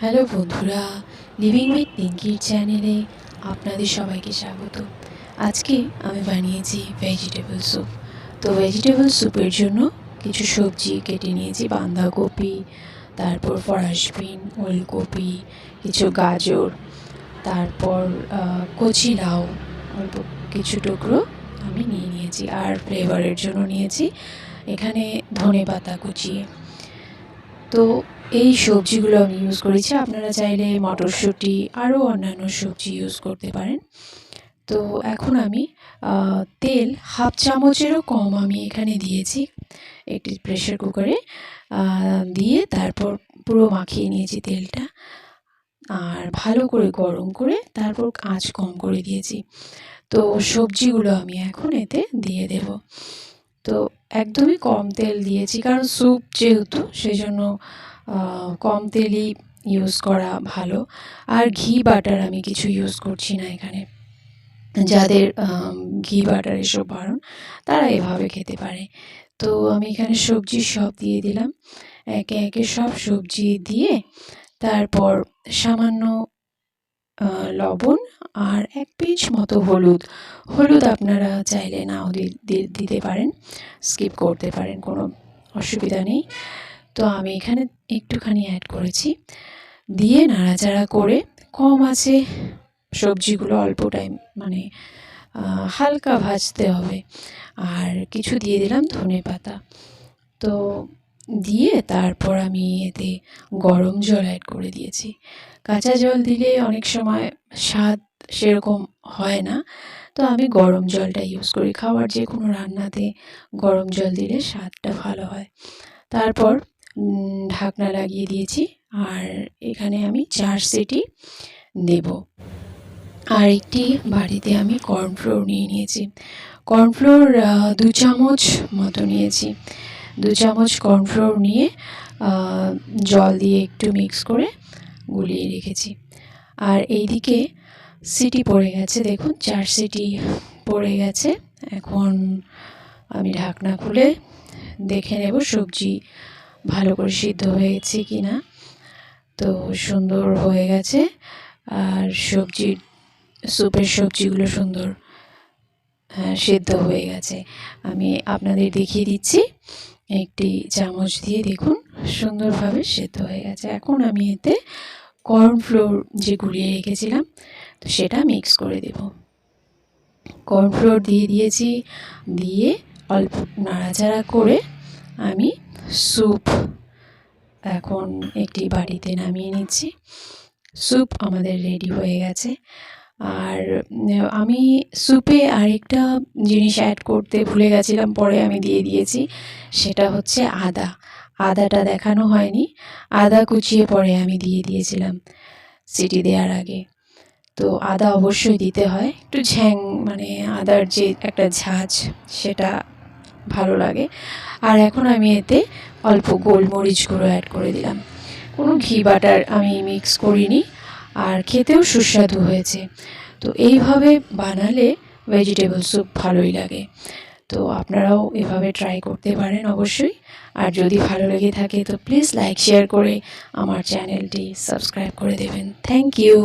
Hello বন্ধুরা living with পিঙ্কির চ্যানেলে আপনাদের সবাইকে স্বাগত। আজকে আমি বানিয়েছি ভেজিটেবল স্যুপ তো ভেজিটেবল স্যুপের জন্য কিছু সবজি কেটে নিয়েছি, বাঁধাকপি, তারপর ফরাসবিন ওলকপি, কিছু গাজর, তারপর কচি লাউ, অল্প কিছু টুকরো আমি নিয়ে নিয়েছি আর ফ্লেভারের জন্য নিয়েছি এখানে ধনে পাতা কুচিয়ে তো এই সবজিগুলো আমি ইউজ করেছি। আপনারা চাইলে মটরশুঁটি আরও অন্যান্য সবজি ইউজ করতে পারেন। তো এখন আমি তেল হাফ চামচেরও কম আমি এখানে দিয়েছি। একটি প্রেশার কুকারে দিয়ে তারপর পুরো মাখিয়ে নিয়েছি তেলটা। আর ভালো করে গরম করে তারপর আঁচ কম করে দিয়েছি। তো সবজিগুলো আমি এখন এতে দিয়ে দেব। তো একদমই কম তেল দিয়েছি, কারণ স্যুপ যেহেতু সেই জন্য কম তেলই ইউজ করা ভালো। আর ঘি বাটার আমি কিছু ইউজ করছি না এখানে। যাদের ঘি বাটার এসব বারণ, তারা এভাবে খেতে পারে। তো আমি এখানে সবজি সব দিয়ে দিলাম। একে একে সব সবজি দিয়ে তারপর সামান্য লবণ আর এক পিঞ্চ মতো হলুদ। হলুদ আপনারা চাইলে নাও দিতে পারেন। স্কিপ করতে পারেন, কোনো অসুবিধা নেই। তো আমি এখানে একটুখানি অ্যাড করেছি। দিয়ে নাড়াচাড়া করে কম আছে সবজিগুলো অল্প টাইম মানে হালকা ভাজতে হবে। আর কিছু দিয়ে দিলাম ধনে পাতা। তো দিয়ে তারপর আমি এতে গরম জল অ্যাড করে দিয়েছি। কাঁচা জল দিলে অনেক সময় স্বাদ সেরকম হয় না। তো আমি গরম জলটা ইউজ করি। খাবার যে কোনো রান্নাতে গরম জল দিলে স্বাদটা ভালো হয়। তারপর ঢাকনা লাগিয়ে দিয়েছি। আর এখানে আমি চার সিটি দেব আর একটি বাড়িতে আমি কর্নফ্লোর নিয়ে নিয়েছি। কর্নফ্লোর দু চামচ মতো নিয়েছি। দু চামচ কর্নফ্লোর নিয়ে জল দিয়ে একটু মিক্স করে গুলিয়ে রেখেছি। আর এইদিকে সিটি পড়ে গেছে, দেখুন, চার সিটি পড়ে গেছে। এখন আমি ঢাকনা খুলে দেখে নেব সবজি ভালো করে সিদ্ধ হয়েছে কি না তো সুন্দর হয়ে গেছে। আর সবজি স্যুপের সবজিগুলো সুন্দর হ্যাঁ, সিদ্ধ হয়ে গেছে। আমি আপনাদের দেখিয়ে দিচ্ছি। একটি চামচ দিয়ে দেখুন সুন্দরভাবে সেদ্ধ হয়ে গেছে। এখন আমি এতে কর্নফ্লোর যে গুলিয়ে রেখেছিলাম তো সেটা মিক্স করে দেব। কর্নফ্লোর দিয়ে দিয়েছি দিয়ে অল্প নাড়াচাড়া করে আমি স্যুপ। এখন একটি বাড়িতে নামিয়ে নিচ্ছি। স্যুপ আমাদের রেডি হয়ে গেছে। আর আমি স্যুপে আরেকটা জিনিস অ্যাড করতে ভুলে গেছিলাম, পরে আমি দিয়ে দিয়েছি। সেটা হচ্ছে আদা। আদাটা দেখানো হয়নি। আদা কুচিয়ে পরে আমি দিয়ে দিয়েছিলাম সিটি দেওয়ার আগে। তো আদা অবশ্যই দিতে হয়। একটু ঝ্যাং মানে আদার যে একটা ঝাঁঝ সেটা ভালো লাগে। আর এখন আমি এতে অল্প গোলমরিচ গুঁড়ো অ্যাড করে দিলাম। কোনো ঘি বাটার আমি মিক্স করিনি, আর খেতেও সুস্বাদু হয়েছে। তো এইভাবে বানালে ভেজিটেবল স্যুপ ভালোই লাগে। তো আপনারাও এভাবে ট্রাই করতে পারেন অবশ্যই। আর যদি ভালো লেগে থাকে তো প্লিজ লাইক শেয়ার করে আমার চ্যানেলটি সাবস্ক্রাইব করে দেবেন। Thank you